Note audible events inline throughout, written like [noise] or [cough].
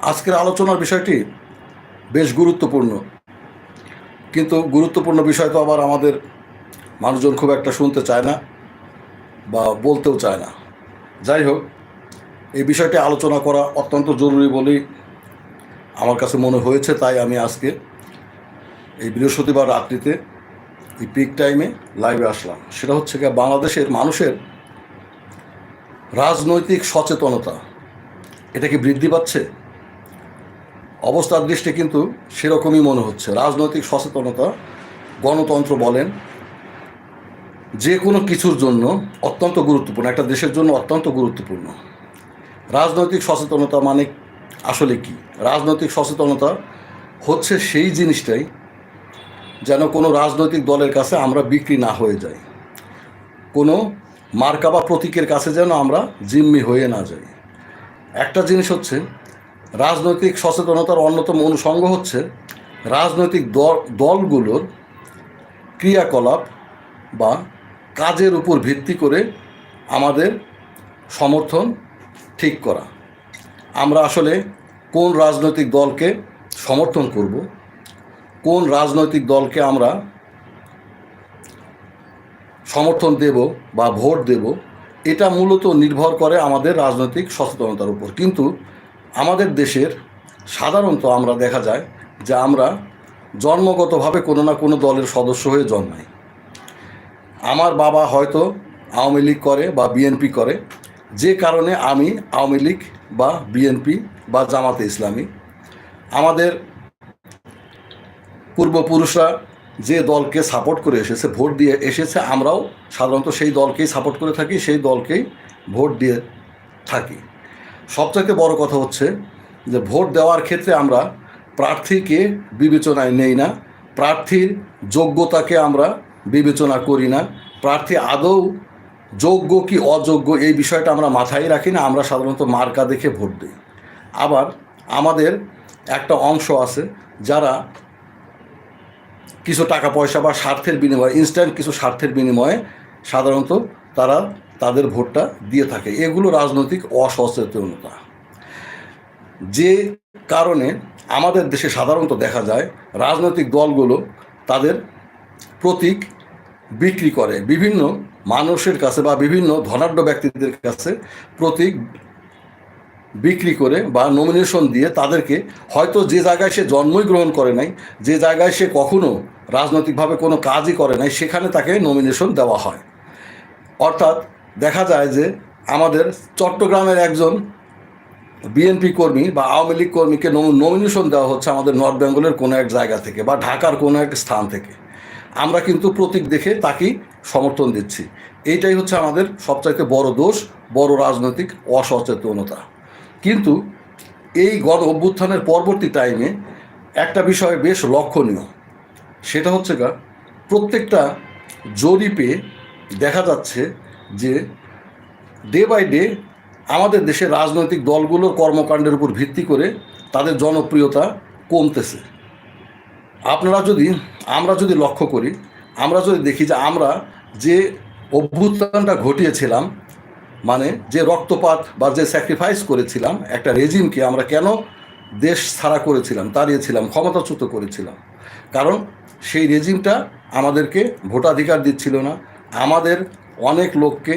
আজকের আলোচনার বিষয়টি বেশ গুরুত্বপূর্ণ। কিন্তু গুরুত্বপূর্ণ বিষয় তো আবার আমাদের মানুষজন খুব একটা শুনতে চায় না বা বলতেও চায় না। যাই হোক, এই বিষয়টি আলোচনা করা অত্যন্ত জরুরি বলেই আমার কাছে মনে হয়েছে, তাই আমি আজকে এই বৃহস্পতিবার রাত্রিতে এই পিক টাইমে লাইভে আসলাম। সেটা হচ্ছে গিয়ে বাংলাদেশের মানুষের রাজনৈতিক সচেতনতা, এটা কি বৃদ্ধি পাচ্ছে? অবস্থার দৃষ্টি কিন্তু সেরকমই মনে হচ্ছে। রাজনৈতিক সচেতনতা গণতন্ত্র বলেন, যে কোনো কিছুর জন্য অত্যন্ত গুরুত্বপূর্ণ, একটা দেশের জন্য অত্যন্ত গুরুত্বপূর্ণ। রাজনৈতিক সচেতনতা মানে আসলে কি? রাজনৈতিক সচেতনতা হচ্ছে সেই জিনিসটাই যেন কোনো রাজনৈতিক দলের কাছে আমরা বিক্রি না হয়ে যাই। কোনো মার্কা বা প্রতীকের কাছে যেন আমরা জিম্মি হয়ে না যাই। একটা জিনিস হচ্ছে রাজনৈতিক সচেতনতার অন্যতম অনুষঙ্গ হচ্ছে রাজনৈতিক দল দলগুলোর ক্রিয়াকলাপ বা কাজের উপর ভিত্তি করে আমাদের সমর্থন ঠিক করা। আমরা আসলে কোন রাজনৈতিক দলকে সমর্থন করব, কোন রাজনৈতিক দলকে আমরা সমর্থন দেব বা ভোট দেব, এটা মূলত নির্ভর করে আমাদের রাজনৈতিক সচেতনতার উপর। কিন্তু আমাদের দেশের সাধারণত আমরা দেখা যায় যে আমরা জন্মগতভাবে কোনো না কোনো দলের সদস্য হয়ে জন্মাই। আমার বাবা হয়তো আওয়ামী লীগ করে বা বিএনপি করে, যে কারণে আমি আওয়ামী লীগ বা বিএনপি বা জামাতে ইসলামী। আমাদের পূর্বপুরুষরা যে দলকে সাপোর্ট করে এসেছে, ভোট দিয়ে এসেছে, আমরাও সাধারণত সেই দলকেই সাপোর্ট করে থাকি, সেই দলকেই ভোট দিয়ে থাকি। সবচাইতে বড় কথা হচ্ছে যে ভোট দেওয়ার ক্ষেত্রে আমরা প্রার্থীকে বিবেচনায় নেই না, প্রার্থীর যোগ্যতাকে আমরা বিবেচনা করি না, প্রার্থী আদৌ যোগ্য কি অযোগ্য এই বিষয়টা আমরা মাথায় রাখি না, আমরা সাধারণত মার্কা দেখে ভোট দিই। আবার আমাদের একটা অংশ আছে যারা কিছু টাকা পয়সা বা স্বার্থের বিনিময়ে ইনস্ট্যান্ট কিছু স্বার্থের বিনিময়ে সাধারণত তারা তাদের ভোটটা দিয়ে থাকে। এগুলো রাজনৈতিক অসচেতনতা। যে কারণে আমাদের দেশে সাধারণত দেখা যায়, রাজনৈতিক দলগুলো তাদের প্রতীক বিক্রি করে। বিভিন্ন মানুষের কাছে বা বিভিন্ন ধনাঢ্য ব্যক্তিদের কাছে প্রতীক বিক্রি করে বা নমিনেশন দিয়ে তাদেরকে হয়তো যে জায়গায় সে জন্মই গ্রহণ করে নাই, যে জায়গায় সে কখনো রাজনৈতিকভাবে কোনো কাজই করে নাই, সেখানে তাকে নমিনেশন দেওয়া হয়। অর্থাৎ দেখা যায় যে আমাদের চট্টগ্রামের একজন বিএনপি কর্মী বা আওয়ামী লীগ কর্মীকে নমিনেশন দেওয়া হচ্ছে আমাদের নর্থ বেঙ্গলের কোনো এক জায়গা থেকে বা ঢাকার কোনো এক স্থান থেকে। আমরা কিন্তু প্রতীক দেখে তাকেই সমর্থন দিচ্ছি। এইটাই হচ্ছে আমাদের সবচাইতে বড় দোষ, বড় রাজনৈতিক অসচেতনতা। কিন্তু এই গণ অভ্যুত্থানের পরবর্তী টাইমে একটা বিষয় বেশ লক্ষণীয়। সেটা হচ্ছে গা, প্রত্যেকটা জরিপে দেখা যাচ্ছে যে ডে বাই ডে আমাদের দেশের রাজনৈতিক দলগুলোর কর্মকাণ্ডের উপর ভিত্তি করে তাদের জনপ্রিয়তা কমতেছে। আপনারা যদি, আমরা যদি লক্ষ্য করি, আমরা যদি দেখি যে আমরা যে অভ্যুত্থানটা ঘটিয়েছিলাম মানে যে রক্তপাত বা যে স্যাক্রিফাইস করেছিলাম, একটা রেজিমকে আমরা কেন দেশ ছাড়া করেছিলাম, তাড়িয়েছিলাম, ক্ষমতাচ্যুত করেছিলাম? কারণ সেই রেজিমটা আমাদেরকে ভোটাধিকার দিচ্ছিল না, আমাদের অনেক লোককে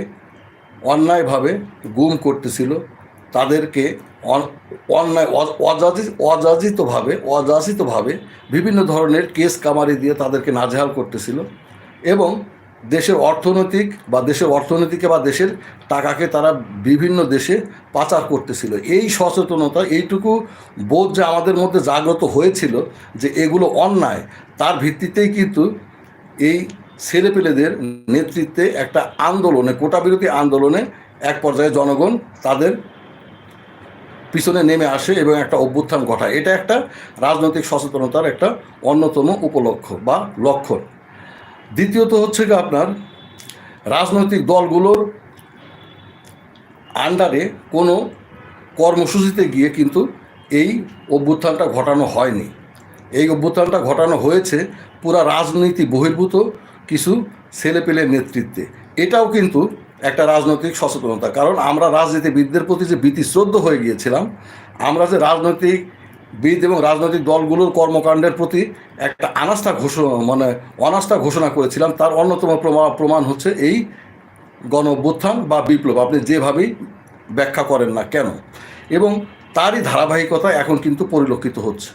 অন্যায়ভাবে গুম করতেছিল। তাদেরকে অন্যায় অযাচিত, অযাচিতভাবে অযাচিতভাবে বিভিন্ন ধরনের কেস কামারি দিয়ে তাদেরকে নাজেহাল করতেছিল এবং দেশের অর্থনৈতিক বা দেশের অর্থনীতিকে বা দেশের টাকাকে তারা বিভিন্ন দেশে পাচার করতেছিল। এই সচেতনতা, এইটুকু বোধ যে আমাদের মধ্যে জাগ্রত হয়েছিল যে এগুলো অন্যায়, তার ভিত্তিতেই কিন্তু এই ছেলেপেলেদের নেতৃত্বে একটা আন্দোলনে, কোটা বিরোধী আন্দোলনে এক পর্যায়ে জনগণ তাদের পিছনে নেমে আসে এবং একটা অভ্যুত্থান ঘটায়। এটা একটা রাজনৈতিক সচেতনতার একটা অন্যতম উপলক্ষ বা লক্ষণ। দ্বিতীয়ত হচ্ছে কি আপনার রাজনৈতিক দলগুলোর আন্ডারে কোনো কর্মসূচিতে গিয়ে কিন্তু এই অভ্যুত্থানটা ঘটানো হয়নি। এই অভ্যুত্থানটা ঘটানো হয়েছে পুরা রাজনীতি বহির্ভূত কিছু ছেলেপেলের নেতৃত্বে। এটাও কিন্তু একটা রাজনৈতিক সচেতনতা। কারণ আমরা রাজনীতিবিদদের প্রতি যে বিতিশ্রদ্ধ হয়ে গিয়েছিলাম, আমরা যে রাজনৈতিক বিদ এবং রাজনৈতিক দলগুলোর কর্মকাণ্ডের প্রতি একটা আনাস্থা ঘোষণা মানে অনাস্থা ঘোষণা করেছিলাম, তার অন্যতম প্রমা- প্রমাণ হচ্ছে এই গণ বা বিপ্লব। আপনি যেভাবেই ব্যাখ্যা করেন না কেন? এবং তারই ধারাবাহিকতা এখন কিন্তু পরিলক্ষিত হচ্ছে।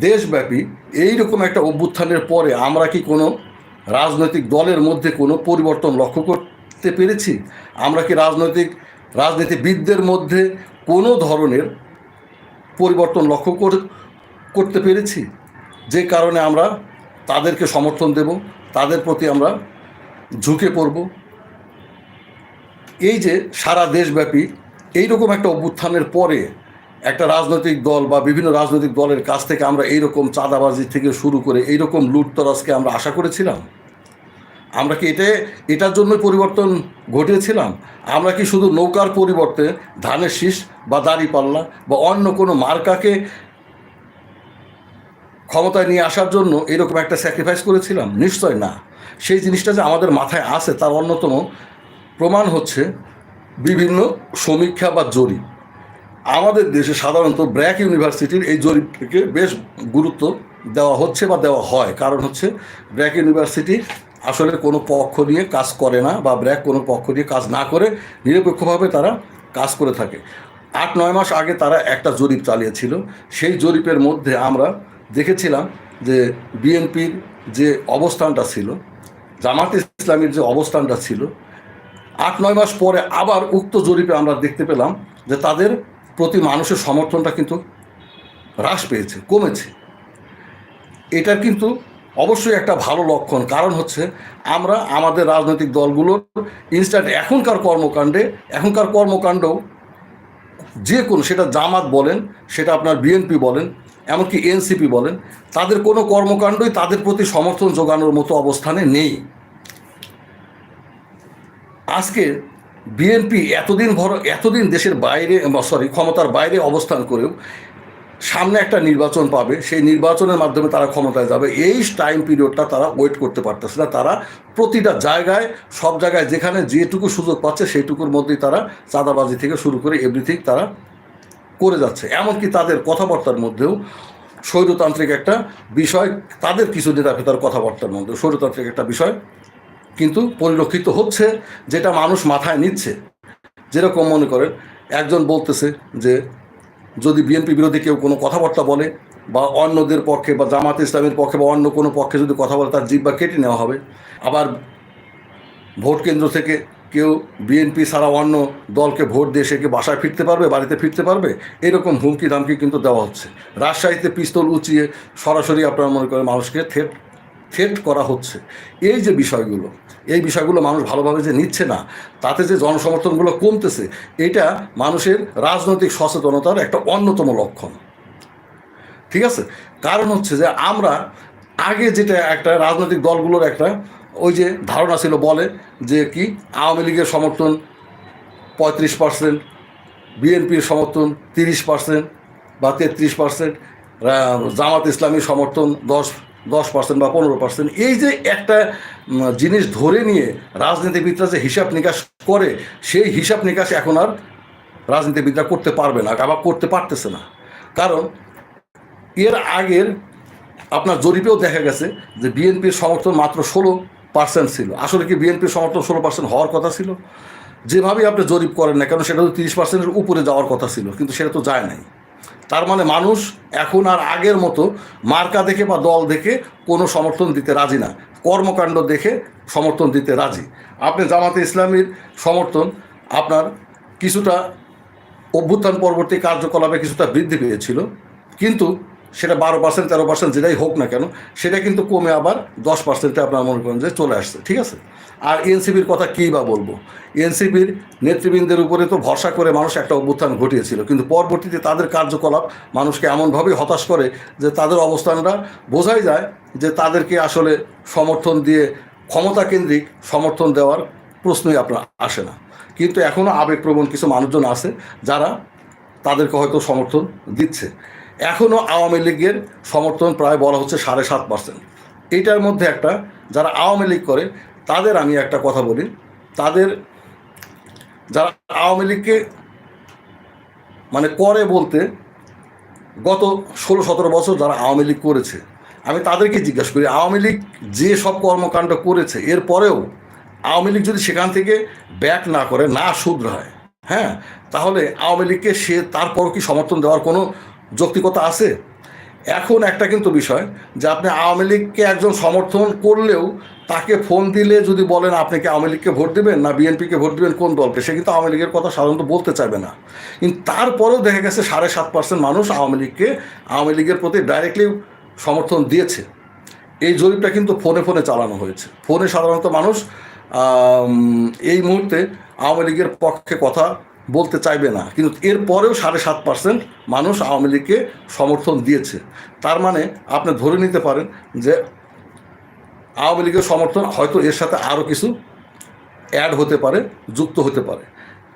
দেশব্যাপী এই রকম একটা অভ্যুত্থানের পরে আমরা কি কোনো রাজনৈতিক দলের মধ্যে কোনো পরিবর্তন লক্ষ্য করতে পেরেছি? আমরা কি রাজনৈতিক, রাজনীতিবিদদের মধ্যে কোনো ধরনের পরিবর্তন লক্ষ্য কর- করতে পেরেছি? যে কারণে আমরা তাদেরকে সমর্থন দেব, তাদের প্রতি আমরা ঝুঁকে পড়ব। এই যে সারা দেশব্যাপী এইরকম একটা অভ্যুত্থানের পরে একটা রাজনৈতিক দল বা বিভিন্ন রাজনৈতিক দলের কাছ থেকে আমরা এইরকম চাঁদাবাজি থেকে শুরু করে এইরকম লুটতরাজকে আমরা আশা করেছিলাম। আমরা কি এটা এটার জন্যই পরিবর্তন ঘটিয়েছিলাম আমরা কি শুধু নৌকার পরিবর্তে ধানের শীষ বা দাড়িপাল্লা বা অন্য কোনো মার্কাকে ক্ষমতায় নিয়ে আসার জন্য এরকম একটা স্যাক্রিফাইস করেছিলাম? নিশ্চয় না। সেই জিনিসটা যে আমাদের মাথায় আছে তার অন্যতম প্রমাণ হচ্ছে বিভিন্ন সমীক্ষা বা জরিপ। আমাদের দেশে সাধারণত ব্র্যাক ইউনিভার্সিটির এই জরিপকে বেশ গুরুত্ব দেওয়া হচ্ছে বা দেওয়া হয়। কারণ হচ্ছে ব্র্যাক ইউনিভার্সিটি আসলে কোনো পক্ষ নিয়ে কাজ করে না বা ব্র্যাক কোনো পক্ষ নিয়ে কাজ না করে নিরপেক্ষভাবে তারা কাজ করে থাকে। আট, নয় মাস আগে তারা একটা জরিপ চালিয়েছিল। সেই জরিপের মধ্যে আমরা দেখেছিলাম যে বিএনপির যে অবস্থানটা ছিল, জামাত ইসলামের যে অবস্থানটা ছিল, আট, নয় মাস পরে আবার উক্ত জরিপে আমরা দেখতে পেলাম যে তাদের প্রতি মানুষের সমর্থনটা কিন্তু হ্রাস পেয়েছে, কমেছে। এটার কিন্তু অবশ্যই একটা ভালো লক্ষণ। কারণ হচ্ছে আমরা আমাদের রাজনৈতিক দলগুলোর ইনস্ট্যান্ট এখনকার কর্মকাণ্ডে, এখনকার কর্মকাণ্ড যে কোনো, সেটা জামাত বলেন, সেটা আপনার বিএনপি বলেন, এমনকি এনসিপি বলেন, তাদের কোনো কর্মকাণ্ডই তাদের প্রতি সমর্থন জোগানোর মতো অবস্থানে নেই। আজকে বিএনপি এতদিন ভর, এতদিন দেশের বাইরে সরি ক্ষমতার বাইরে অবস্থান করেও সামনে একটা নির্বাচন পাবে, সেই নির্বাচনের মাধ্যমে তারা ক্ষমতায় যাবে। এই টাইম পিরিয়ডটা তারা ওয়েট করতে পারতেছে না। তারা প্রতিটা জায়গায়, সব জায়গায় যেখানে যেটুকু সুযোগ পাচ্ছে সেইটুকুর মধ্যেই তারা চাঁদাবাজি থেকে শুরু করে এভরিথিং তারা করে যাচ্ছে। এমনকি তাদের কথাবার্তার মধ্যেও স্বৈরতান্ত্রিক একটা বিষয়, তাদের কিছু নেতা তার কথাবার্তার মধ্যে স্বৈরতান্ত্রিক একটা বিষয় কিন্তু পরিলক্ষিত হচ্ছে যেটা মানুষ মাথায় নিচ্ছে। যেরকম মনে করেন, একজন বলতেছে যে যদি বিএনপি বিরোধী কেউ কোনো কথাবার্তা বলে বা অন্যদের পক্ষে বা জামাত ইসলামের পক্ষে বা অন্য কোনো পক্ষে যদি কথা বলে, তার জিব্বা কেটে নেওয়া হবে। আবার ভোট কেন্দ্র থেকে কেউ বিএনপি ছাড়া অন্য দলকে ভোট দিয়ে সে কি বাসায় ফিরতে পারবে, বাড়িতে ফিরতে পারবে? এরকম হুমকি ধামকি কিন্তু দেওয়া হচ্ছে। রাজশাহীতে পিস্তল উঁচিয়ে সরাসরি আপনারা মনে করেন মানুষকে থ্রেট থ্রেট করা হচ্ছে। এই যে বিষয়গুলো, এই বিষয়গুলো মানুষ ভালোভাবে যে নিচ্ছে না, তাতে যে জনসমর্থনগুলো কমতেছে, এটা মানুষের রাজনৈতিক সচেতনতার একটা অন্যতম লক্ষণ। ঠিক আছে? কারণ হচ্ছে যে আমরা আগে যেটা একটা রাজনৈতিক দলগুলোর একটা ওই যে ধারণা ছিল বলে যে কি, আওয়ামী লীগের সমর্থন পঁয়ত্রিশ পার্সেন্ট, বিএনপির সমর্থন তিরিশ পার্সেন্ট বা তেত্রিশ পার্সেন্ট জামাত ইসলামীর সমর্থন দশ দশ পার্সেন্ট বা পনেরো পার্সেন্ট। এই যে একটা জিনিস ধরে নিয়ে রাজনীতিবিদরা যে হিসাব নিকাশ করে, সেই হিসাব নিকাশ এখন আর রাজনীতিবিদরা করতে পারবে না, আবার করতে পারতেছে না। কারণ এর আগের আপনার জরিপেও দেখা গেছে যে বিএনপির সমর্থন মাত্র ষোলো পার্সেন্ট ছিল। আসলে কি বিএনপির সমর্থন ষোলো পার্সেন্ট হওয়ার কথা ছিল? যেভাবেই আপনি জরিপ করেন না কেন, সেটা তো তিরিশ পার্সেন্টের উপরে যাওয়ার কথা ছিল, কিন্তু সেটা তো যায় নাই। তার মানে মানুষ এখন আর আগের মতো মার্কা দেখে বা দল দেখে কোনো সমর্থন দিতে রাজি না। কর্মকাণ্ড দেখে সমর্থন দিতে রাজি। আপনি জামাতে ইসলামীর সমর্থন, আপনার কিছুটা অভ্যুত্থান পরবর্তী কার্যকলাপে কিছুটা বৃদ্ধি পেয়েছিল। কিন্তু সেটা বারো পার্সেন্ট তেরো পার্সেন্ট যেটাই হোক না কেন, সেটা কিন্তু কমে আবার দশ পার্সেন্টে আপনার মনে করেন যে চলে আসছে, ঠিক আছে? আর এনসিপির কথা কী বা বলব? এনসিপির নেতৃবৃন্দের উপরে তো ভরসা করে মানুষ একটা অভ্যুত্থান ঘটিয়েছিল, কিন্তু পরবর্তীতে তাদের কার্যকলাপ মানুষকে এমনভাবে হতাশ করে যে তাদের অবস্থানটা বোঝাই যায় যে তাদেরকে আসলে সমর্থন দিয়ে ক্ষমতা কেন্দ্রিক সমর্থন দেওয়ার প্রশ্নই আপনার আসে না। কিন্তু এখনও আবেগপ্রবণ কিছু মানুষজন আছে যারা তাদেরকে হয়তো সমর্থন দিচ্ছে। এখনও আওয়ামী লীগের সমর্থন প্রায় বলা হচ্ছে সাড়ে সাত পার্সেন্ট এইটার মধ্যে একটা, যারা আওয়ামী লীগ করে, তাদের আমি একটা কথা বলি। তাদের, যারা আওয়ামী লীগকে মানে করে বলতে গত ষোলো সতেরো বছর যারা আওয়ামী লীগ করেছে, আমি তাদেরকে জিজ্ঞাসা করি, আওয়ামী লীগ যে সব কর্মকাণ্ড করেছে এরপরেও আওয়ামী লীগ যদি সেখান থেকে ব্যাক না করে, না শুধরায় হ্যাঁ তাহলে আওয়ামী লীগকে সে তারপরও কি সমর্থন দেওয়ার কোনো যৌক্তিকতা আছে। এখন একটা কিন্তু বিষয় যে আপনি আওয়ামী লীগকে একজন সমর্থন করলেও তাকে ফোন দিলে যদি বলেন আপনি কি আওয়ামী লীগকে ভোট দেবেন না বিএনপিকে ভোট দেবেন কোন দলকে, সে কিন্তু আওয়ামী লীগের কথা সাধারণত বলতে চাইবে না। কিন্তু তারপরেও দেখা গেছে সাড়ে সাত পার্সেন্ট মানুষ আওয়ামী লীগকে, আওয়ামী লীগের প্রতি ডাইরেক্টলি সমর্থন দিয়েছে। এই জরিপটা কিন্তু ফোনে ফোনে চালানো হয়েছে। ফোনে সাধারণত মানুষ এই মুহূর্তে আওয়ামী লীগের পক্ষে কথা বলতে চাইবে না। কিন্তু এরপরেও সাড়ে সাত পার্সেন্ট মানুষ আওয়ামী লীগকে সমর্থন দিয়েছে। তার মানে আপনি ধরে নিতে পারেন যে আওয়ামী লীগের সমর্থন হয়তো এর সাথে আরও কিছু অ্যাড হতে পারে, যুক্ত হতে পারে।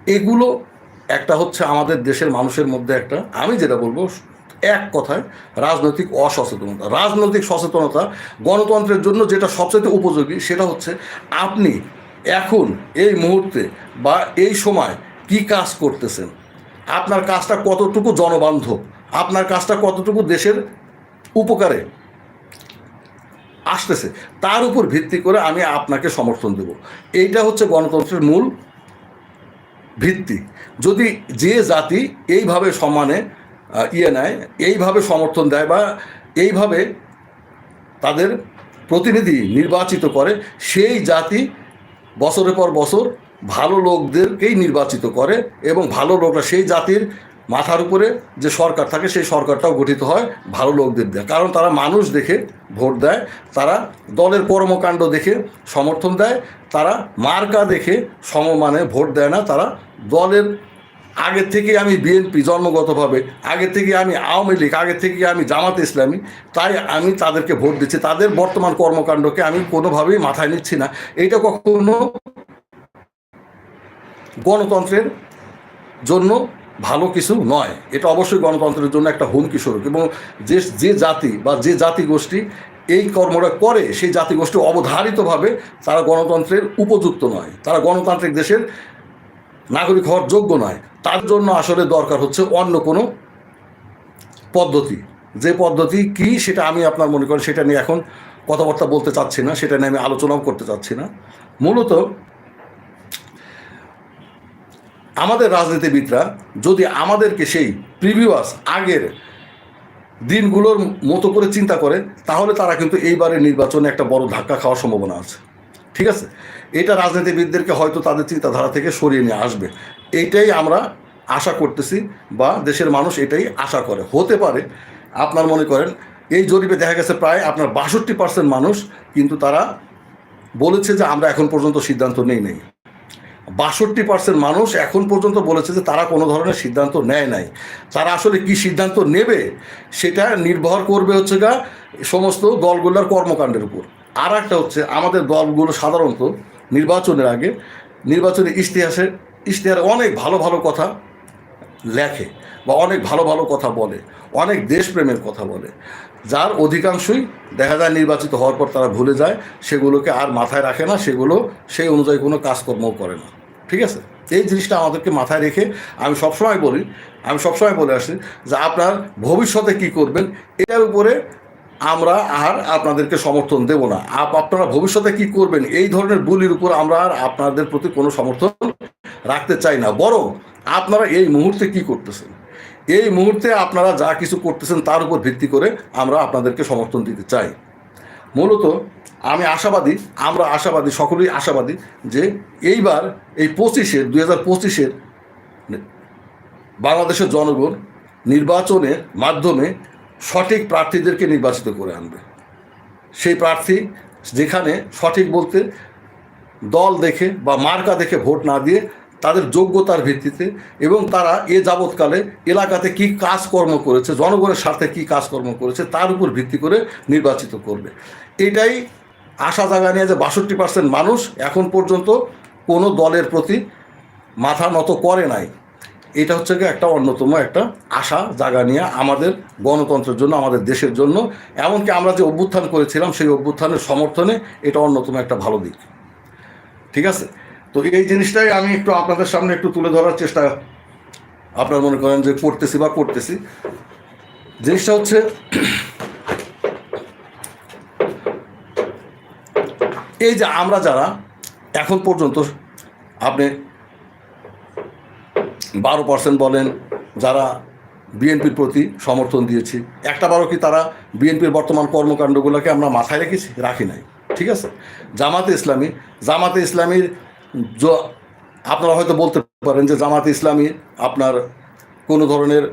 এগুলো একটা হচ্ছে আমাদের দেশের মানুষের মধ্যে একটা, আমি যেটা বলব, এক কথায় রাজনৈতিক অসচেতনতা। রাজনৈতিক সচেতনতা গণতন্ত্রের জন্য যেটা সবচেয়ে উপযোগী সেটা হচ্ছে আপনি এখন এই মুহূর্তে বা এই সময় কি কাজ করতেছেন? আপনার কাজটা কতটুকু জনবান্ধব? আপনার কাজটা কতটুকু দেশের উপকারে? আসতেছে। তার উপর ভিত্তি করে আমি আপনাকে সমর্থন দেব। এইটা হচ্ছে গণতন্ত্রের মূল ভিত্তি। যদি যে জাতি এইভাবে সমানে ইয়ে নেয়, এইভাবে সমর্থন দেয় বা এইভাবে তাদের প্রতিনিধি নির্বাচিত করে, সেই জাতি বছরের পর বছর ভালো লোকদেরকেই নির্বাচিত করে এবং ভালো লোকরা সেই জাতির মাথার উপরে যে সরকার থাকে সেই সরকারটাও গঠিত হয় ভালো লোকদের দেয়। কারণ তারা মানুষ দেখে ভোট দেয়, তারা দলের কর্মকাণ্ড দেখে সমর্থন দেয়, তারা মার্কা দেখে সমমানে ভোট দেয় না, তারা দলের আগে থেকে আমি বিএনপি জন্মগতভাবে, আগে থেকে আমি আওয়ামী লীগ, আগে থেকে আমি জামাত ইসলামী, তাই আমি তাদেরকে ভোট দিচ্ছি। তাদের বর্তমান কর্মকাণ্ডকে আমি কোনোভাবেই মাথায় নিচ্ছি না। এইটা কখনো গণতন্ত্রের জন্য ভালো কিছু নয়। এটা অবশ্যই গণতন্ত্রের জন্য একটা হুমকি স্বরূপ এবং যে যে জাতি বা যে জাতিগোষ্ঠী এই কর্মটা করে, সেই জাতিগোষ্ঠী অবধারিতভাবে তারা গণতন্ত্রের উপযুক্ত নয়। তারা গণতান্ত্রিক দেশের নাগরিক হওয়ার যোগ্য নয়। তার জন্য আসলে দরকার হচ্ছে অন্য কোনো পদ্ধতি। যে পদ্ধতি কি সেটা আমি আপনার মনে করেন সেটা নিয়ে এখন কথাবার্তা বলতে চাচ্ছি না, সেটা নিয়ে আমি আলোচনাও করতে চাচ্ছি না। মূলত আমাদের রাজনীতিবিদরা যদি আমাদেরকে সেই প্রিভিয়াস আগের দিনগুলোর মতো করে চিন্তা করে, তাহলে তারা কিন্তু এইবারের নির্বাচনে একটা বড় ধাক্কা খাওয়ার সম্ভাবনা আছে। ঠিক আছে? এটা রাজনীতিবিদদেরকে হয়তো তাদের চিন্তাধারা থেকে সরিয়ে নিয়ে আসবে। এইটাই আমরা আশা করতেছি বা দেশের মানুষ এটাই আশা করে। হতে পারে, আপনার মনে করেন, এই জরিপে দেখা গেছে প্রায় আপনার বাষট্টি পার্সেন্ট মানুষ কিন্তু তারা বলেছে যে আমরা এখন পর্যন্ত সিদ্ধান্ত নেই নেই। বাষট্টি পার্সেন্ট মানুষ এখন পর্যন্ত বলেছে যে তারা কোনো ধরনের সিদ্ধান্ত নেয় নাই। তারা আসলে কি সিদ্ধান্ত নেবে সেটা নির্ভর করবে হচ্ছে গা সমস্ত দলগুলোর কর্মকাণ্ডের উপর। আর একটা হচ্ছে আমাদের দলগুলো সাধারণত নির্বাচনের আগে নির্বাচনের ইতিহাসে ইশতেহারে অনেক ভালো ভালো কথা লেখে বা অনেক ভালো ভালো কথা বলে, অনেক দেশপ্রেমের কথা বলে। যার অধিকাংশই দেখা যায় নির্বাচিত হওয়ার পর তারা ভুলে যায়, সেগুলোকে আর মাথায় রাখে না, সেগুলো সেই অনুযায়ী কোনো কাজকর্মও করে না। ঠিক আছে? এই জিনিসটা আমাদেরকে মাথায় রেখে আমি সবসময় বলি, আমি সবসময় বলে আসি যে আপনার ভবিষ্যতে কি করবেন, এটার উপরে আমরা আর আপনাদেরকে সমর্থন দেব না। আপ, আপনারা ভবিষ্যতে কি করবেন, এই ধরনের বুলির উপর আমরা আর আপনাদের প্রতি কোনো সমর্থন রাখতে চাই না। বরং আপনারা এই মুহূর্তে কি করতেছেন, এই মুহূর্তে আপনারা যা কিছু করতেছেন তার উপর ভিত্তি করে আমরা আপনাদেরকে সমর্থন দিতে চাই। মূলত আমি আশাবাদী, আমরা আশাবাদী, সকলেই আশাবাদী যে এইবার এই পঁচিশের দুই হাজার পঁচিশের বাংলাদেশের জনগণ নির্বাচনের মাধ্যমে সঠিক প্রার্থীদেরকে নির্বাচিত করে আনবে। সেই প্রার্থী যেখানে সঠিক বলতে দল দেখে বা মার্কা দেখে ভোট না দিয়ে তাদের যোগ্যতার ভিত্তিতে এবং তারা এ যাবৎকালে এলাকাতে কি কাজকর্ম করেছে, জনগণের স্বার্থে কি কাজকর্ম করেছে তার উপর ভিত্তি করে নির্বাচিত করবে। এটাই আশা জাগা নিয়ে যে বাষট্টি পার্সেন্ট মানুষ এখন পর্যন্ত কোনো দলের প্রতি মাথা নত করে নাই। এটা হচ্ছে একটা অন্যতম একটা আশা জাগা নিয়ে আমাদের গণতন্ত্রের জন্য, আমাদের দেশের জন্য। এমনকি আমরা যে অভ্যুত্থান করেছিলাম, সেই অভ্যুত্থানের সমর্থনে এটা অন্যতম একটা ভালো দিক। ঠিক আছে? তো এই জিনিসটাই আমি একটু আপনাদের সামনে একটু তুলে ধরার চেষ্টা আপনার মনে করেন যে করতেছি বা করতেছি। জিনিসটা হচ্ছে এই যে আমরা যারা এখন পর্যন্ত আপনি বারো পার্সেন্ট বলেন, যারা বিএনপির প্রতি সমর্থন দিয়েছি একটা বারো কি তারা বিএনপির বর্তমান কর্মকাণ্ডগুলোকে আমরা মাথায় রেখেছি? রাখি নাই। ঠিক আছে? জামাতে ইসলামী, জামাতে ইসলামীর আপনারা হয়তো বলতে পারেন যে জামাতে ইসলামী আপনার কোনো ধরনের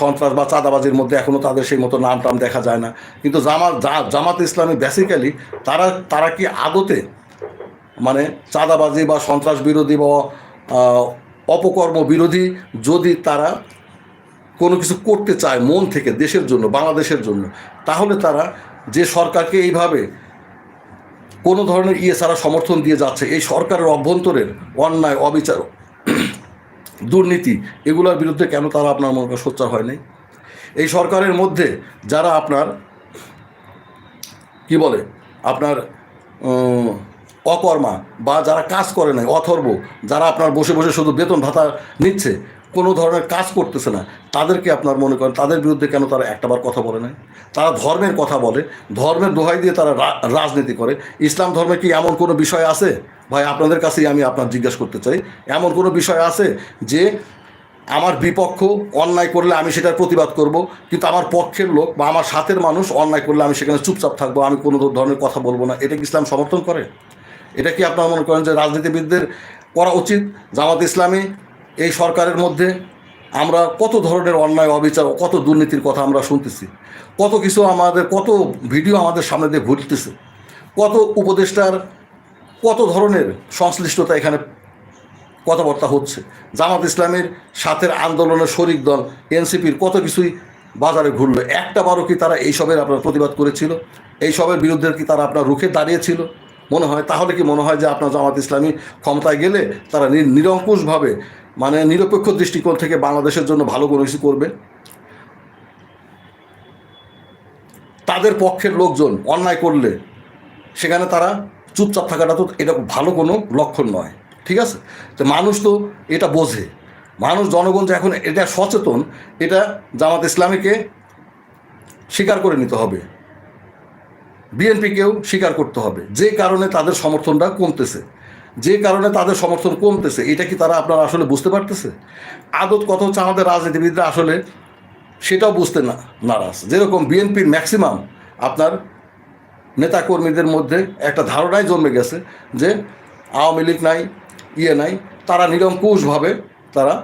সন্ত্রাস বা চাঁদাবাজির মধ্যে এখনও তাদের সেই মতো নাম টাম দেখা যায় না। কিন্তু জামাত জামাত ইসলামী বেসিক্যালি তারা তারা কি আদতে মানে চাঁদাবাজি বা সন্ত্রাস বিরোধী বা অপকর্ম বিরোধী যদি তারা কোনো কিছু করতে চায় মন থেকে দেশের জন্য, বাংলাদেশের জন্য, তাহলে তারা যে সরকারকে এইভাবে কোনো ধরনের ইয়ে ছাড়া সমর্থন দিয়ে যাচ্ছে, এই সরকারের অভ্যন্তরের অন্যায়, অবিচার দুর্নীতি, এগুলোর বিরুদ্ধে কেন তারা আপনার মনে সোচ্চার হয়নি এই সরকারের মধ্যে যারা আপনার, কি বলে, আপনার অকর্মা বা যারা কাজ করে নাই, অথর্ব, যারা আপনার বসে বসে শুধু বেতন ভাতা নিচ্ছে কোনো ধরনের কাজ করতেছে না। তাদেরকে আপনার মনে করেন, তাদের বিরুদ্ধে কেন তারা একটাবার কথা বলে নাই? তারা ধর্মের কথা বলে, ধর্মের দোহাই দিয়ে তারা রাজনীতি করে। ইসলাম ধর্মে কি এমন কোনো বিষয় আছে? ভাই, আপনাদের কাছেই আমি আপনার জিজ্ঞাসা করতে চাই। এমন কোনো বিষয় আছে যে আমার বিপক্ষ অন্যায় করলে আমি সেটার প্রতিবাদ করব, কিন্তু আমার পক্ষের লোক বা আমার সাথের মানুষ অন্যায় করলে আমি সেখানে চুপচাপ থাকব, আমি কোনো ধরনের কথা বলব না। এটা কি ইসলাম সমর্থন করে? এটা কি আপনারা মনে করেন যে রাজনীতিবিদদের করা উচিত? জামাত ইসলামী এই সরকারের মধ্যে আমরা কত ধরনের অন্যায়, অবিচার, কত দুর্নীতির কথা আমরা শুনতেছি, কত কিছু আমাদের, কত ভিডিও আমাদের সামনে দিয়ে ঘুরতেছে, কত উপদেষ্টার কত ধরনের সংশ্লিষ্টতা এখানে কথাবার্তা হচ্ছে, জামাত ইসলামের সাথে আন্দোলনের শরিক দল, এনসিপির কত কিছুই বাজারে ঘুরলো একটা বারও কি তারা এইসবের আপনার প্রতিবাদ করেছিল, এইসবের বিরুদ্ধে কি তারা আপনার রুখে দাঁড়িয়েছিল? মনে হয়, তাহলে কি মনে হয় যে আপনার জামাত ইসলামী ক্ষমতায় গেলে তারা নিরঙ্কুশভাবে মানে নিরপেক্ষ দৃষ্টিকোণ থেকে বাংলাদেশের জন্য ভালো কোনো কিছু করবে। তাদের পক্ষের লোকজন অন্যায় করলে সেখানে তারা চুপচাপ থাকাটা তো এটা ভালো কোনো লক্ষণ নয়, ঠিক আছে? তো মানুষ তো এটা বোঝে। মানুষ, জনগণ যে এখন এটা সচেতন, এটা জামাত ইসলামীকে স্বীকার করে নিতে হবে। বিএনপিকেও স্বীকার করতে হবে। যে কারণে তাদের সমর্থনটা কমতেছে। যে কারণে তাদের সমর্থন কমতেছে, এটা কি তারা আপনারা আসলে বুঝতে পারতেছে? আদত কথা হচ্ছে আমাদের রাজনীতিবিদরা আসলে সেটাও বুঝতে না, নারাজ। যেরকম বিএনপির ম্যাক্সিমাম আপনার নেতাকর্মীদের মধ্যে একটা ধারণাই জন্মে গেছে যে আওয়ামী লীগ নাই ইয়ে নাই, তারা নিরঙ্কুশভাবে তারা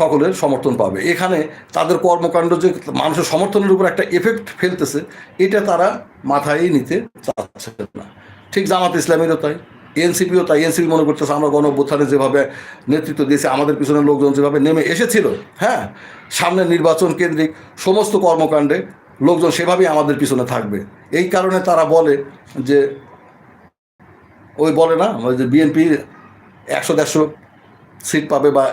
সকলের সমর্থন পাবে। এখানে তাদের কর্মকাণ্ড যে মানুষের সমর্থনের উপর একটা এফেক্ট ফেলতেছে, এটা তারা মাথায় নিতে চাচ্ছে না। ঠিক জামাত ইসলামেরও তাই। এনসিপিও তাই, এনসিপি মনে করতেছে আমরা গণ অভ্যুত্থানে যেভাবে নেতৃত্ব দিয়েছে, আমাদের পিছনে লোকজন যেভাবে নেমে এসেছিল হ্যাঁ? সামনে নির্বাচন কেন্দ্রিক সমস্ত কর্মকাণ্ডে লোকজন সেভাবেই আমাদের পিছনে থাকবে। এই কারণে তারা বলে যে, ওই বলে না যে বিএনপি একশো দেড়শো সিট পাবে বা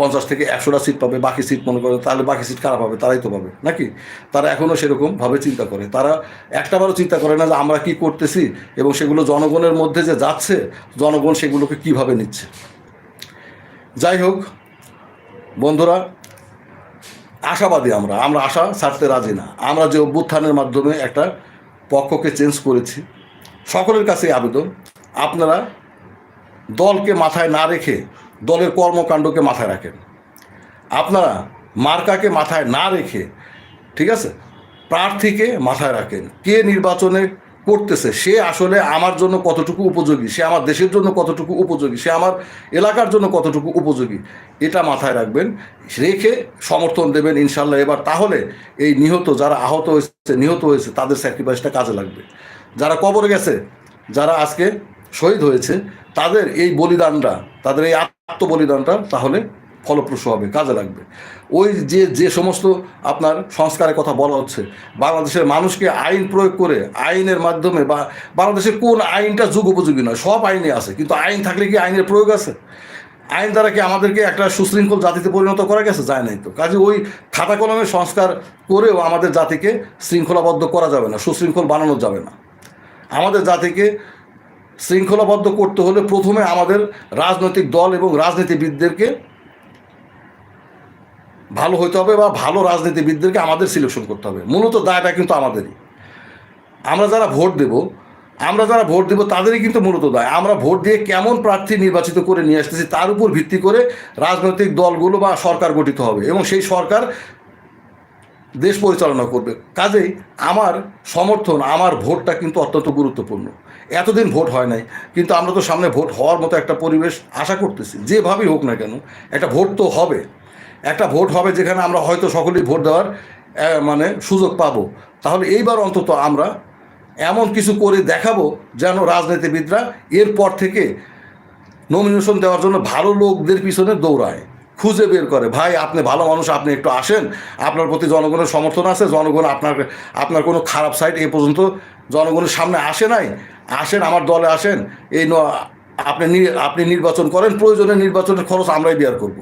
পঞ্চাশ থেকে একশোটা সিট পাবে, বাকি সিট মনে করে তাহলে বাকি সিট কারা পাবে? তারাই তো পাবে, নাকি? তারা এখনও সেরকমভাবে চিন্তা করে। তারা একটাবারও চিন্তা করে না যে আমরা কি করতেছি এবং সেগুলো জনগণের মধ্যে যে যাচ্ছে, জনগণ সেগুলোকে কীভাবে নিচ্ছে। যাই হোক, বন্ধুরা, আশাবাদী আমরা আমরা আশা ছাড়তে রাজি না। আমরা যে অভ্যুত্থানের মাধ্যমে একটা পক্ষকে চেঞ্জ করেছি, সকলের কাছে আবেদন। আপনারা দলকে মাথায় না রেখে দলের কর্মকাণ্ডকে মাথায় রাখেন। আপনারা মার্কাকে মাথায় না রেখে, ঠিক আছে, প্রার্থীকে মাথায় রাখেন। কে নির্বাচনে করতেছে, সে আসলে আমার জন্য কতটুকু উপযোগী, সে আমার দেশের জন্য কতটুকু উপযোগী, সে আমার এলাকার জন্য কতটুকু উপযোগী, এটা মাথায় রাখবেন, রেখে সমর্থন দেবেন ইনশাল্লাহ এবার। তাহলে এই নিহত যারা আহত হয়েছে, নিহত হয়েছে, তাদের স্যাক্রিফাইসটা কাজে লাগবে। যারা কবরে গেছে, যারা আজকে শহীদ হয়েছে, তাদের এই বলিদানটা, তাদের এই আত্মবলিদানটা তাহলে ফলপ্রসূ হবে, কাজে লাগবে। ওই যে যে সমস্ত আপনার সংস্কারের কথা বলা হচ্ছে, বাংলাদেশের মানুষকে আইন প্রয়োগ করে আইনের মাধ্যমে বা বাংলাদেশের কোন আইনটা যুগোপযোগী নয়, সব আইনে আছে, কিন্তু আইন থাকলে কি আইনের প্রয়োগ আছে? আইন দ্বারা কি আমাদেরকে একটা সুশৃঙ্খল জাতিতে পরিণত করা গেছে? যায় নাই তো। কাজে ওই খাতা কলমের সংস্কার করেও আমাদের জাতিকে শৃঙ্খলাবদ্ধ করা যাবে না, সুশৃঙ্খল বানানো যাবে না। আমাদের জাতিকে শৃঙ্খলাবদ্ধ করতে হলে প্রথমে আমাদের রাজনৈতিক দল এবং রাজনীতিবিদদেরকে ভালো হইতে হবে বা ভালো রাজনীতিবিদদেরকে আমাদের সিলেকশন করতে হবে। মূলত দায়টা কিন্তু আমাদেরই। আমরা যারা ভোট দেব, আমরা যারা ভোট দেব তাদেরই কিন্তু মূলত দায়। আমরা ভোট দিয়ে কেমন প্রার্থী নির্বাচিত করে নিয়ে আসতেছি তার উপর ভিত্তি করে রাজনৈতিক দলগুলো বা সরকার গঠিত হবে এবং সেই সরকার দেশ পরিচালনা করবে। কাজেই আমার সমর্থন, আমার ভোটটা কিন্তু অত্যন্ত গুরুত্বপূর্ণ। এতদিন ভোট হয় নাই, কিন্তু আমরা তো সামনে ভোট হওয়ার মতো একটা পরিবেশ আশা করতেছি। যেভাবেই হোক না কেন, একটা ভোট তো হবে। একটা ভোট হবে যেখানে আমরা হয়তো সকলেই ভোট দেওয়ার মানে সুযোগ পাবো। তাহলে এইবার অন্তত আমরা এমন কিছু করে দেখাবো যেন রাজনীতিবিদরা এরপর থেকে নমিনেশন দেওয়ার জন্য ভালো লোকদের পিছনে দৌড়ায়। খুঁজে বের করে, ভাই, আপনি ভালো মানুষ, আপনি একটু আসেন। আপনার প্রতি জনগণের সমর্থন আছে, জনগণ আপনার আপনার কোনো খারাপ সাইড এ পর্যন্ত জনগণের সামনে আসে নাই। আসেন, আমার দলে আসেন। এই আপনি আপনি নির্বাচন করেন, প্রয়োজনে নির্বাচনের খরচ আমরাই বেয়ার করব।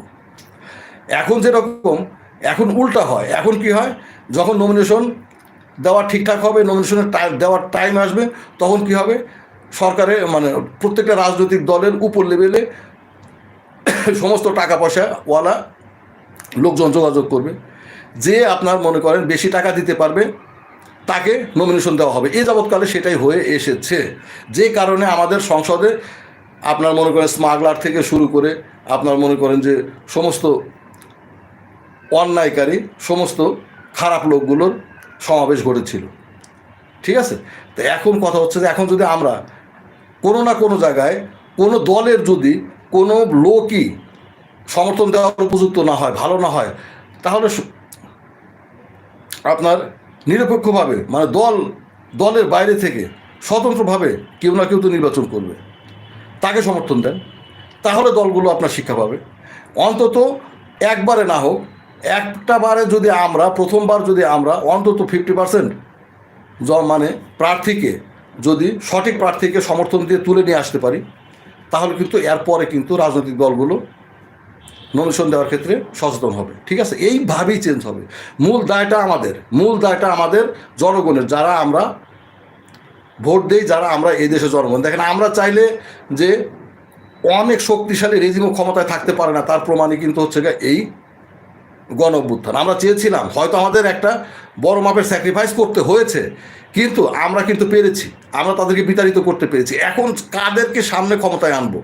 এখন যেরকম, এখন উল্টা হয়। এখন কি হয়? যখন নমিনেশন দেওয়া ঠিকঠাক হবে নমিনেশনের টাইম দেওয়ার টাইম আসবে, তখন কি হবে? সরকারের মানে প্রত্যেকটা রাজনৈতিক দলের উপর লেভেলে [coughs] সমস্ত টাকা পয়সা ওয়ালা লোকজন যোগাযোগ করবে। যে আপনার মনে করেন বেশি টাকা দিতে পারবে, তাকে নমিনেশন দেওয়া হবে। এ যাবৎকালে সেটাই হয়ে এসেছে। যে কারণে আমাদের সংসদে আপনার মনে করেন স্মাগলার থেকে শুরু করে আপনার মনে করেন যে সমস্ত অন্যায়কারী, সমস্ত খারাপ লোকগুলোর সমাবেশ ঘটেছিল। ঠিক আছে? তো এখন কথা হচ্ছে যে, এখন যদি আমরা কোনো না কোনো জায়গায় কোনো দলের যদি কোনো লোকই সমর্থন দেওয়ার উপযুক্ত না হয়, ভালো না হয়। তাহলে আপনার নিরপেক্ষভাবে মানে দল, দলের বাইরে থেকে স্বতন্ত্রভাবে কেউ না কেউ তো নির্বাচন করবে। তাকে সমর্থন দেন। তাহলে দলগুলো আপনার শিক্ষা পাবে। অন্তত একবারে না হোক, একটা বারে যদি আমরা, প্রথমবার যদি আমরা অন্তত ফিফটি পার্সেন্ট মানে প্রার্থীকে যদি সঠিক প্রার্থীকে সমর্থন দিয়ে তুলে নিয়ে আসতে পারি তাহলে কিন্তু এরপরে কিন্তু রাজনৈতিক দলগুলো নমিশন দেওয়ার ক্ষেত্রে সচেতন হবে। ঠিক আছে? এইভাবেই চেঞ্জ হবে। মূল দায়টা আমাদের। মূল দায়টা আমাদের জনগণের। যারা আমরা ভোট দেই, যারা আমরা এই দেশে জনগণ। দেখেন, আমরা চাইলে যে অনেক শক্তিশালী রেজিমও ক্ষমতায় থাকতে পারে না, তার প্রমাণই কিন্তু হচ্ছে এই গণ অভ্যুত্থান আমরা চেয়েছিলাম, হয়তো আমাদের একটা বড় মাপের স্যাক্রিফাইস করতে হয়েছে, কিন্তু আমরা কিন্তু পেরেছি, আমরা তাদেরকে বিতাড়িত করতে পেরেছি। এখন কাদেরকে সামনে ক্ষমতায় আনব?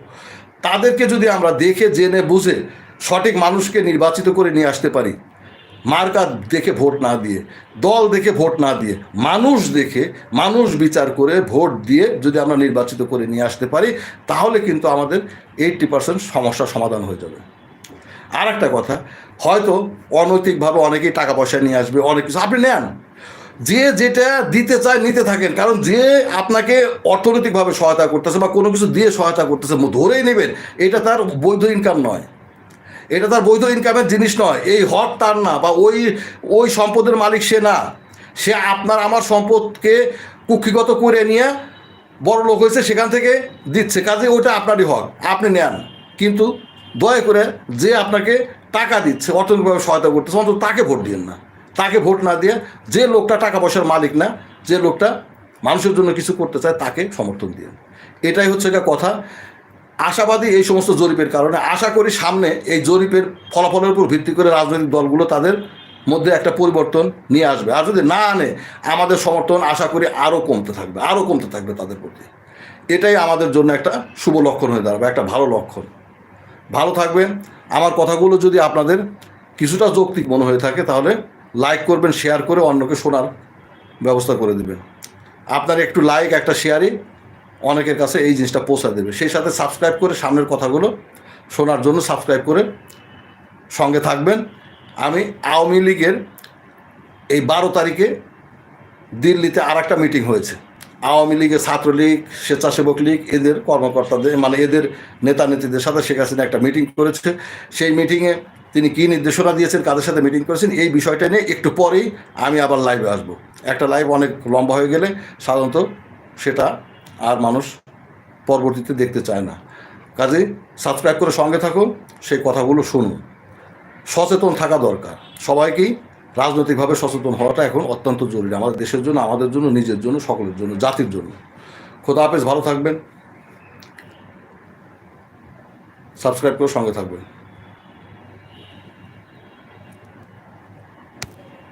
তাদেরকে যদি আমরা দেখে, জেনে, বুঝে, সঠিক মানুষকে নির্বাচিত করে নিয়ে আসতে পারি, মার্কা দেখে ভোট না দিয়ে, দল দেখে ভোট না দিয়ে, মানুষ দেখে, মানুষ বিচার করে ভোট দিয়ে যদি আমরা নির্বাচিত করে নিয়ে আসতে পারি, তাহলে কিন্তু আমাদের এইটটি পার্সেন্ট সমস্যার সমাধান হয়ে যাবে। আর একটা কথা, হয়তো অনৈতিকভাবে অনেকেই টাকা পয়সা নিয়ে আসবে, অনেক কিছু। আপনি নেন। যে যেটা দিতে চায় নিতে থাকেন, কারণ যে আপনাকে অর্থনৈতিকভাবে সহায়তা করতেছে বা কোনো কিছু দিয়ে সহায়তা করতেছে ধরেই নেবেন, এটা তার বৈধ ইনকাম নয়। এটা তার বৈধ ইনকামের জিনিস নয়। এই হক তার না, বা ওই ওই সম্পদের মালিক সে না। সে আপনার, আমার সম্পদকে কুক্ষিগত করে নিয়ে বড় লোক হয়েছে, সেখান থেকে দিচ্ছে। কাজে ওইটা আপনারই হক, আপনি নেন। কিন্তু দয়া করে যে আপনাকে টাকা দিচ্ছে, অর্থনৈতিকভাবে সহায়তা করতেছে, অন্তত তাকে ভোট দিন না। তাকে ভোট না দিয়ে যে লোকটা টাকা পয়সার মালিক না, যে লোকটা মানুষের জন্য কিছু করতে চায়, তাকে সমর্থন দিন এটাই হচ্ছে একটা কথা। আশাবাদী এই সমস্ত জরিপের কারণে আশা করি সামনে এই জরিপের ফলাফলের উপর ভিত্তি করে রাজনৈতিক দলগুলো তাদের মধ্যে একটা পরিবর্তন নিয়ে আসবে। আর যদি না আনে, আমাদের সমর্থন আশা করি আরও কমতে থাকবে আরও কমতে থাকবে তাদের প্রতি। এটাই আমাদের জন্য একটা শুভ লক্ষণ হয়ে দাঁড়াবে, একটা ভালো লক্ষণ। ভালো থাকবেন। আমার কথাগুলো যদি আপনাদের কিছুটা যৌক্তিক মনে হয়ে থাকে, তাহলে লাইক করবেন শেয়ার করে অন্যকে শোনার ব্যবস্থা করে দেবেন। আপনার একটু লাইক একটা শেয়ারই অনেকের কাছে এই জিনিসটা পৌঁছা দেবে। সেই সাথে সাবস্ক্রাইব করে সামনের কথাগুলো শোনার জন্য সাবস্ক্রাইব করে সঙ্গে থাকবেন। আমি আওয়ামী লীগের এই বারো তারিখে দিল্লিতে আর একটা মিটিং হয়েছে। আওয়ামী লীগের ছাত্রলীগ, স্বেচ্ছাসেবক লীগ, এদের কর্মকর্তাদের মানে এদের নেতা নেত্রীদের সাথে শেখ হাসিনা একটা মিটিং করেছে। সেই মিটিংয়ে তিনি কী নির্দেশনা দিয়েছেন, কাদের সাথে মিটিং করেছেন, এই বিষয়টা নিয়ে একটু পরেই আমি আবার লাইভে আসব। একটা লাইভ অনেক লম্বা হয়ে গেলে সাধারণত সেটা আর মানুষ পরবর্তীতে দেখতে চায় না। কাজেই সাবস্ক্রাইব করে সঙ্গে থাকুন, সেই কথাগুলো শুনুন। সচেতন থাকা দরকার। সবাইকেই রাজনৈতিকভাবে সচেতন হওয়াটা এখন অত্যন্ত জরুরি। আমাদের দেশের জন্য, আমাদের জন্য, নিজের জন্য, সকলের জন্য, জাতির জন্য। খোদা হাফেজ, ভালো থাকবেন। সাবস্ক্রাইব করে সঙ্গে থাকবেন।